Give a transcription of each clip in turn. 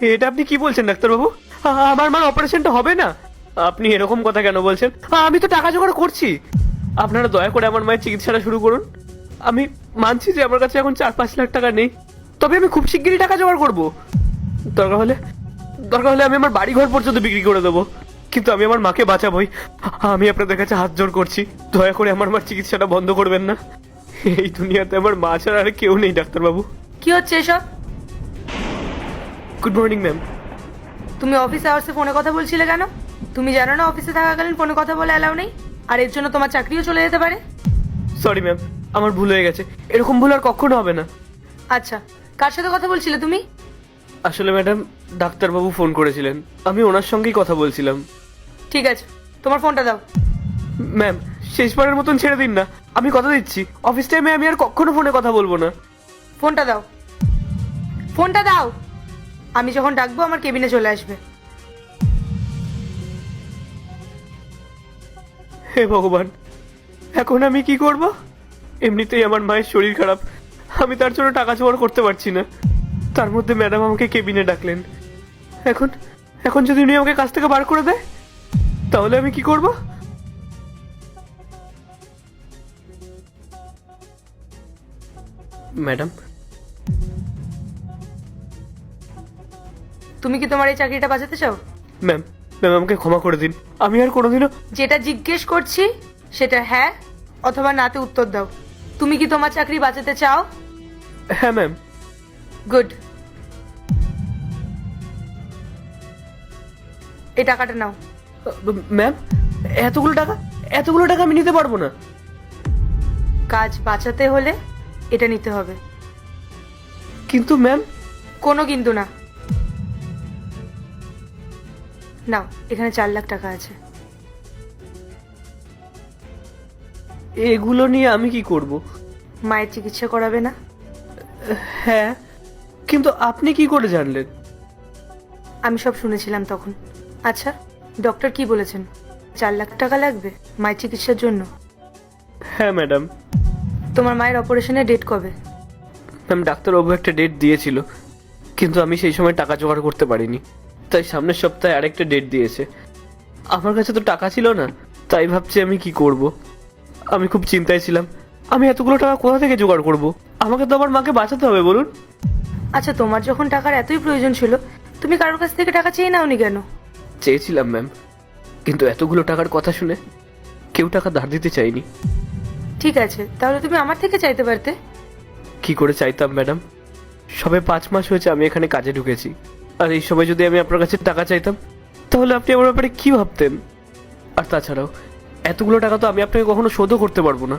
এটা আপনি কি বলছেন, ডাক্তারবাবু? আমার মার অপারেশনটা হবে না? আপনি এরকম কথা কেন বলছেন? আমি তো টাকা জোগাড় করছি। আপনারা দয়া করে আমার মায়ের চিকিৎসাটা শুরু করুন। আমি মানছি যে আমার কাছে এখন চার পাঁচ লাখ টাকা নেই। তবে আমি খুব শিগগিরই টাকা জোগাড় করব। দরকার হলে দরকার হলে আমি আমার বাড়ি ঘর পর্যন্ত বিক্রি করে দেবো। কিন্তু আমি আমার মাকে বাঁচাবই। আমি আপনাদের কাছে হাত জোর করছি। দয়া করে আমার মার চিকিৎসাটা বন্ধ করবেন না। এই দুনিয়াতে আমার মা ছাড়া আর কেউ নেই, ডাক্তারবাবু। কি হচ্ছে এসব? গুড মর্নিং ম্যাম তুমি অফিস আওয়ার্সে ফোনে কথা বলছিলে কেন? তুমি জানো না অফিসে থাকাকালীন ফোনে কথা বলে অ্যালাউ নেই? আর এর জন্য তোমার চাকরিও চলে যেতে পারে? সরি ম্যাম আমার ভুল হয়ে গেছে। এরকম ভুল আর কখনো হবে না। আচ্ছা কার সাথে কথা বলছিলে তুমি? আসলে ম্যাডাম ডাক্তারবাবু ফোন করেছিলেন। আমি ওনার সঙ্গেই কথা বলছিলাম। ঠিক আছে তোমার ফোনটা দাও। ম্যাম শেষবারের মতন ছেড়ে দিন না। আমি কথা দিচ্ছি। অফিস টাইমে আমি আর কখনো ফোনে কথা বলব না। ফোনটা দাও। ফোনটা দাও। আমি যখন ডাকবো, আমার কেবিনে চলে আসবে। হে ভগবান, এখন আমি কি করব? এমনিতেই আমার মায়ের শরীর খারাপ। আমি তার জন্য টাকা জোগাড় করতে পারছি না। তার মধ্যে ম্যাডাম আমাকে কেবিনে ডাকলেন। এখন এখন যদি উনি আমাকে কাছ থেকে বার করে দেয়, তাহলে আমি কি করব? ম্যাডাম তুমি কি তোমার এই চাকরিটা বাঁচাতে চাও? ম্যাম ম্যাম আমাকে ক্ষমা করে দিন। আমি আর কোনোদিনও যেটা জিজ্ঞেস করছি সেটা হ্যাঁ অথবা নাতে উত্তর দাও। তুমি কি তোমার চাকরি বাঁচাতে চাও? হ্যাঁ ম্যাম। গুড। এই টাকাটা নাও। ম্যাম এতগুলো টাকা এতগুলো টাকা আমি নিতে পারব না। কাজ বাঁচাতে হলে এটা নিতে হবে। কিন্তু ম্যাম কোনো কিন্তু না। নাও এখানে চার লাখ টাকা আছে। এগুলো নিয়ে আমি কি করব? মায়ের চিকিৎসা করাবে না? হ্যাঁ কিন্তু আপনি কি করে জানলেন? আমি সব শুনেছিলাম তখন। আচ্ছা ডক্টর কি বলেছেন? চার লাখ টাকা লাগবে মায়ের চিকিৎসার জন্য? হ্যাঁ ম্যাডাম। তোমার মায়ের অপারেশনের ডেট কবে? ম্যাম ডাক্তারবাবু একটা ডেট দিয়েছিল কিন্তু আমি সেই সময় টাকা জোগাড় করতে পারিনি। তাই সামনের সপ্তাহে আরেকটা ডেট দিয়েছে। আমার কাছে তো টাকা ছিল না তাই ভাবছি আমি কি করব। আমি খুব চিন্তায় ছিলাম আমি এতগুলো টাকা কোথা থেকে জোগাড় করব? আমাকে তো আমার মাকে বাঁচাতে হবে বলুন। আচ্ছা তোমার যখন টাকার এতই প্রয়োজন ছিল তুমি কারোর কাছ থেকে টাকা চেয়ে নাওনি কেন? চেয়েছিলাম ম্যাম কিন্তু এতগুলো টাকার কথা শুনে কেউ টাকা ধার দিতে চাইনি ঠিক আছে তাহলে তুমি আমার থেকে চাইতে পারতে? কি করে চাইতাম ম্যাডাম সবে পাঁচ মাস হয়েছে আমি এখানে কাজে ঢুকেছি। আর এই সময় যদি আমি আপনার কাছে টাকা চাইতাম, তাহলে আপনি আমার ব্যাপারে কি ভাবতেন? আর তাছাড়াও, এতগুলো টাকা তো আমি আপনাকে কখনো শোধও করতে পারব না।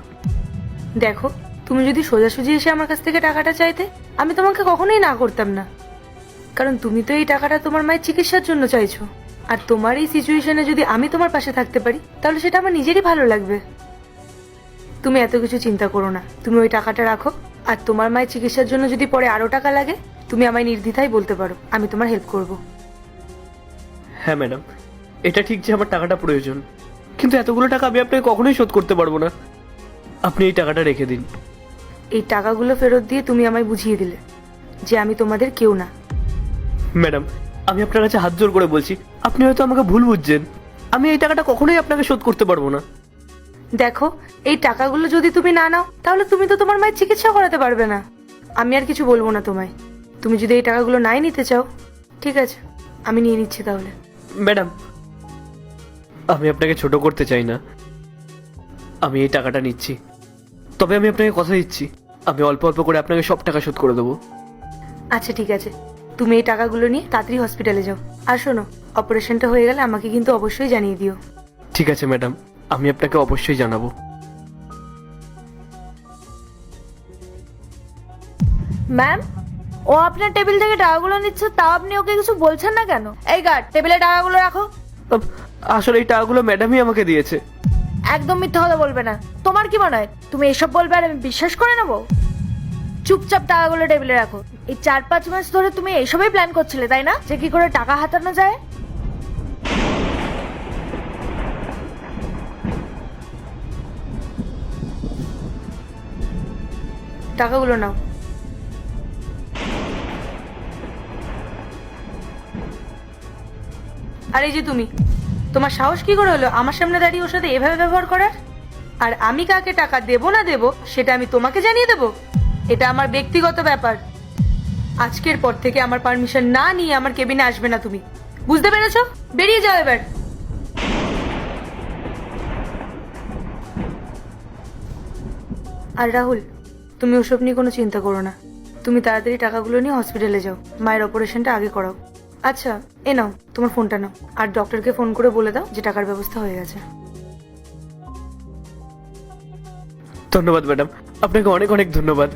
দেখো, তুমি যদি সোজাসুজি এসে আমার কাছ থেকে টাকাটা চাইতে, আমি তোমাকে কখনোই না করতাম না। কারণ তুমি তো এই টাকাটা তোমার মায়ের চিকিৎসার জন্য চাইছো। আর তোমার এই সিচুয়েশনে যদি আমি তোমার পাশে থাকতে পারি, তাহলে সেটা আমার নিজেরই ভালো লাগবে। তুমি এত কিছু চিন্তা করো না। তুমি ওই টাকাটা রাখো, আর তোমার মায়ের চিকিৎসার জন্য যদি পরে আরও টাকা লাগে তুমি আমায় নির্দ্বিধায় বলতে পারো আমি তোমার হেল্প করব। হ্যাঁ ম্যাডাম এটা ঠিক যে আমার টাকাটা প্রয়োজন কিন্তু এতগুলো টাকা আমি আপনাকে কখনোই শোধ করতে পারব না। আপনি এই টাকাটা রেখে দিন। এই টাকাগুলো ফেরত দিয়ে তুমি আমায় বুঝিয়ে দিলে যে আমি তোমাদের কেউ না। ম্যাডাম আমি আপনার কাছে হাত জোর করে বলছি আপনি হয়তো আমাকে ভুল বুঝছেন। আমি এই টাকাটা কখনোই আপনাকে শোধ করতে পারব না। দেখো এই টাকাগুলো যদি তুমি না নাও তাহলে তুমি তো তোমার মায়ের চিকিৎসা করাতে পারবে না। আমি আর কিছু বলব না তোমায়। তুমি যদি এই টাকাগুলো নাই নিতে চাও ঠিক আছে আমি নিয়ে নিচ্ছি তাহলে। ম্যাডাম আমি আপনাকে ছোট করতে চাই না। আমি এই টাকাটা নিচ্ছি। তবে আমি আপনাকে কথা দিচ্ছি। আমি অল্প অল্প করে আপনাকে সব টাকা শোধ করে দেবো। আচ্ছা ঠিক আছে। তুমি এই টাকাগুলো নিয়ে তাড়াতাড়ি হসপিটালে যাও। আর শোনো অপারেশনটা হয়ে গেলে আমাকে কিন্তু অবশ্যই জানিয়ে দিও। ঠিক আছে ম্যাডাম। আমি আপনাকে অবশ্যই জানাব। ম্যাম ও আপনার টেবিল থেকে টাকাগুলো নিচ্ছে তাও আপনি ওকে কিছু বলছেন না কেন? এই গার্ড টেবিলে টাকাগুলো রাখো। আসলে এই টাকাগুলো ম্যাডামই আমাকে দিয়েছে। একদম মিথ্যা কথা বলবে না। তোমার কি মনে হয়? তুমি এসব বলবে আর আমি বিশ্বাস করে নেব? চুপচাপ টাকাগুলো টেবিলে রাখো। এই চার পাঁচ মাস ধরে তুমি এইসবই প্ল্যান করছিলে তাই না? যে কি করে টাকা হাতানো যায়? টাকাগুলো নাও। আর এই যে তুমি, তোমার সাহস কি করে হলো আমার সামনে দাঁড়িয়ে ওর সাথে এভাবে ব্যবহার করার? আর আমি কাকে টাকা দেবো না দেবো সেটা আমি তোমাকে জানিয়ে দেবো? এটা আমার ব্যক্তিগত ব্যাপার। আজকের পর থেকে আমার পারমিশন না নিয়ে আমার কেবিনে আসবে না তুমি। বুঝতে পেরেছ? বেরিয়ে যাও এবার। আর রাহুল, তুমি ওসব নিয়ে কোনো চিন্তা করো না। তুমি তাড়াতাড়ি টাকাগুলো নিয়ে হসপিটালে যাও। মায়ের অপারেশনটা আগে করাও। আচ্ছা এ নাও, তোমার ফোনটা নাও, আর ডক্টরকে ফোন করে বলে দাও যে টাকার ব্যবস্থা হয়ে গেছে। ধন্যবাদ ম্যাডাম আপনাকে অনেক অনেক ধন্যবাদ।